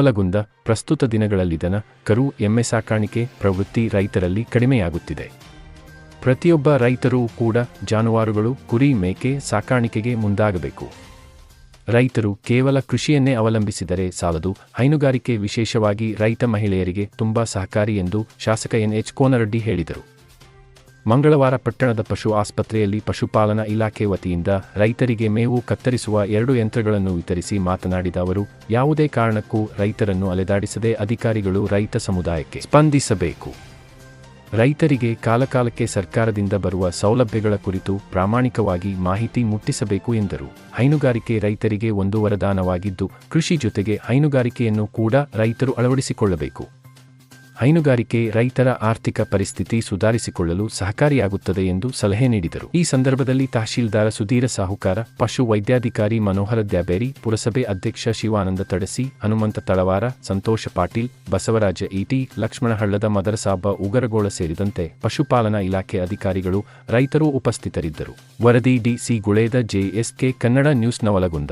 ನವಲಗುಂದ ಪ್ರಸ್ತುತ ದಿನಗಳಲ್ಲಿ ದನ ಕರು ಎಮ್ಮೆ ಸಾಕಾಣಿಕೆ ಪ್ರವೃತ್ತಿ ರೈತರಲ್ಲಿ ಕಡಿಮೆಯಾಗುತ್ತಿದೆ. ಪ್ರತಿಯೊಬ್ಬ ರೈತರೂ ಕೂಡ ಜಾನುವಾರುಗಳು, ಕುರಿ ಮೇಕೆ ಸಾಕಾಣಿಕೆಗೆ ಮುಂದಾಗಬೇಕು. ರೈತರು ಕೇವಲ ಕೃಷಿಯನ್ನೇ ಅವಲಂಬಿಸಿದರೆ ಸಾಲದು, ಹೈನುಗಾರಿಕೆ ವಿಶೇಷವಾಗಿ ರೈತ ಮಹಿಳೆಯರಿಗೆ ತುಂಬಾ ಸಹಕಾರಿ ಎಂದು ಶಾಸಕ ಎನ್ ಎಚ್ ಕೋನರೆಡ್ಡಿ ಹೇಳಿದರು. ಮಂಗಳವಾರ ಪಟ್ಟಣದ ಪಶು ಆಸ್ಪತ್ರೆಯಲ್ಲಿ ಪಶುಪಾಲನಾ ಇಲಾಖೆ ವತಿಯಿಂದ ರೈತರಿಗೆ ಮೇವು ಕತ್ತರಿಸುವ ಎರಡು ಯಂತ್ರಗಳನ್ನು ವಿತರಿಸಿ ಮಾತನಾಡಿದ ಅವರು, ಯಾವುದೇ ಕಾರಣಕ್ಕೂ ರೈತರನ್ನು ಅಲೆದಾಡಿಸದೆ ಅಧಿಕಾರಿಗಳು ರೈತ ಸಮುದಾಯಕ್ಕೆ ಸ್ಪಂದಿಸಬೇಕು. ರೈತರಿಗೆ ಕಾಲಕಾಲಕ್ಕೆ ಸರ್ಕಾರದಿಂದ ಬರುವ ಸೌಲಭ್ಯಗಳ ಕುರಿತು ಪ್ರಾಮಾಣಿಕವಾಗಿ ಮಾಹಿತಿ ಮುಟ್ಟಿಸಬೇಕು ಎಂದರು. ಹೈನುಗಾರಿಕೆ ರೈತರಿಗೆ ಒಂದು ವರದಾನವಾಗಿದ್ದು, ಕೃಷಿ ಜೊತೆಗೆ ಹೈನುಗಾರಿಕೆಯನ್ನು ಕೂಡ ರೈತರು ಅಳವಡಿಸಿಕೊಳ್ಳಬೇಕು. ಹೈನುಗಾರಿಕೆ ರೈತರ ಆರ್ಥಿಕ ಪರಿಸ್ಥಿತಿ ಸುಧಾರಿಸಿಕೊಳ್ಳಲು ಸಹಕಾರಿಯಾಗುತ್ತದೆ ಎಂದು ಸಲಹೆ ನೀಡಿದರು. ಈ ಸಂದರ್ಭದಲ್ಲಿ ತಹಶೀಲ್ದಾರ ಸುಧೀರ ಸಾಹುಕಾರ, ಪಶು ವೈದ್ಯಾಧಿಕಾರಿ ಮನೋಹರ ದ್ಯಾಬೇರಿ, ಪುರಸಭೆ ಅಧ್ಯಕ್ಷ ಶಿವಾನಂದ ತಡಸಿ, ಹನುಮಂತ ತಳವಾರ, ಸಂತೋಷ ಪಾಟೀಲ್, ಬಸವರಾಜ ಇಟಿ ಲಕ್ಷ್ಮಣಹಳ್ಳದ ಮದರಸಾಬ, ಉಗರಗೋಳ ಸೇರಿದಂತೆ ಪಶುಪಾಲನಾ ಇಲಾಖೆ ಅಧಿಕಾರಿಗಳು ರೈತರು ಉಪಸ್ಥಿತರಿದ್ದರು. ವರದಿ DC Guleda JSK Kannada news Navalgund.